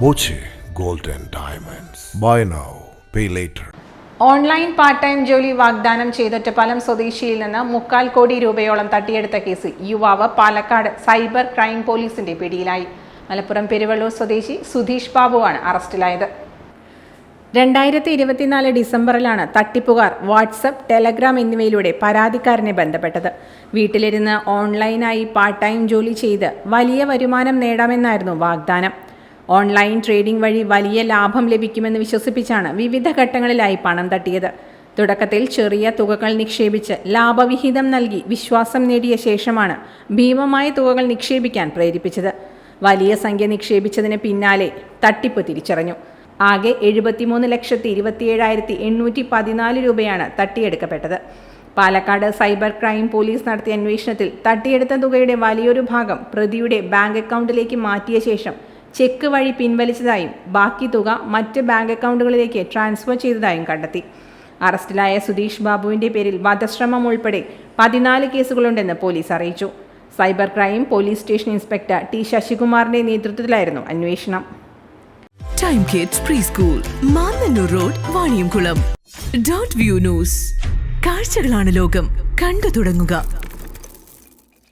Boche gold and Diamonds. Buy now, pay later. Online part time ജോലി വാഗ്ദാനം ചെയ്തൊറ്റപ്പാലം സ്വദേശിയിൽ നിന്ന് മുക്കാൽ കോടി രൂപയോളം തട്ടിയെടുത്ത കേസ് യുവാവ് പാലക്കാട് സൈബർ ക്രൈം പോലീസിന്റെ പിടിയിലായി മലപ്പുറം പെരുവള്ളൂർ സ്വദേശി സുധീഷ് ബാബുവാണ് അറസ്റ്റിലായത് രണ്ടായിരത്തി ഇരുപത്തിനാല് ഡിസംബറിലാണ് തട്ടിപ്പുകാർ വാട്സപ്പ് ടെലഗ്രാം എന്നിവയിലൂടെ പരാതിക്കാരനെ ബന്ധപ്പെട്ടത് വീട്ടിലിരുന്ന് ഓൺലൈനായി പാർട്ട് ടൈം ജോലി ചെയ്ത് വലിയ വരുമാനം നേടാമെന്നായിരുന്നു വാഗ്ദാനം ഓൺലൈൻ ട്രേഡിംഗ് വഴി വലിയ ലാഭം ലഭിക്കുമെന്ന് വിശ്വസിപ്പിച്ചാണ് വിവിധ ഘട്ടങ്ങളിലായി പണം തട്ടിയത്. തുടക്കത്തിൽ ചെറിയ തുകകൾ നിക്ഷേപിച്ച് ലാഭവിഹിതം നൽകി വിശ്വാസം നേടിയ ശേഷമാണ് ഭീമമായ തുകകൾ നിക്ഷേപിക്കാൻ പ്രേരിപ്പിച്ചത്. വലിയ സംഖ്യ നിക്ഷേപിച്ചതിന് പിന്നാലെ തട്ടിപ്പ് തിരിച്ചറിഞ്ഞു. ആകെ എഴുപത്തിമൂന്ന് ലക്ഷത്തി ഇരുപത്തിയേഴായിരത്തി എണ്ണൂറ്റി പതിനാല് രൂപയാണ് തട്ടിയെടുക്കപ്പെട്ടത്. പാലക്കാട് സൈബർ ക്രൈം പോലീസ് നടത്തിയ അന്വേഷണത്തിൽ തട്ടിയെടുത്ത തുകയുടെ വലിയൊരു ഭാഗം പ്രതിയുടെ ബാങ്ക് അക്കൗണ്ടിലേക്ക് മാറ്റിയ ശേഷം ചെക്ക് വഴി പിൻവലിച്ചതായും ബാക്കി തുക മറ്റ് ബാങ്ക് അക്കൗണ്ടുകളിലേക്ക് ട്രാൻസ്ഫർ ചെയ്തതായും കണ്ടെത്തി. അറസ്റ്റിലായ സുധീഷ് ബാബുവിന്റെ പേരിൽ വധശ്രമം ഉൾപ്പെടെ പതിനാല് കേസുകളുണ്ടെന്ന് പോലീസ് അറിയിച്ചു. Cyber crime police station inspector T ശശികുമാറിന്റെ നേതൃത്വത്തിലായിരുന്നു അന്വേഷണം. Time kids pre school Mannanur road Vaniyamkulam dot view news കാഴ്ചകളാണ് ലോകം. കണ്ടു തുടങ്ങുക.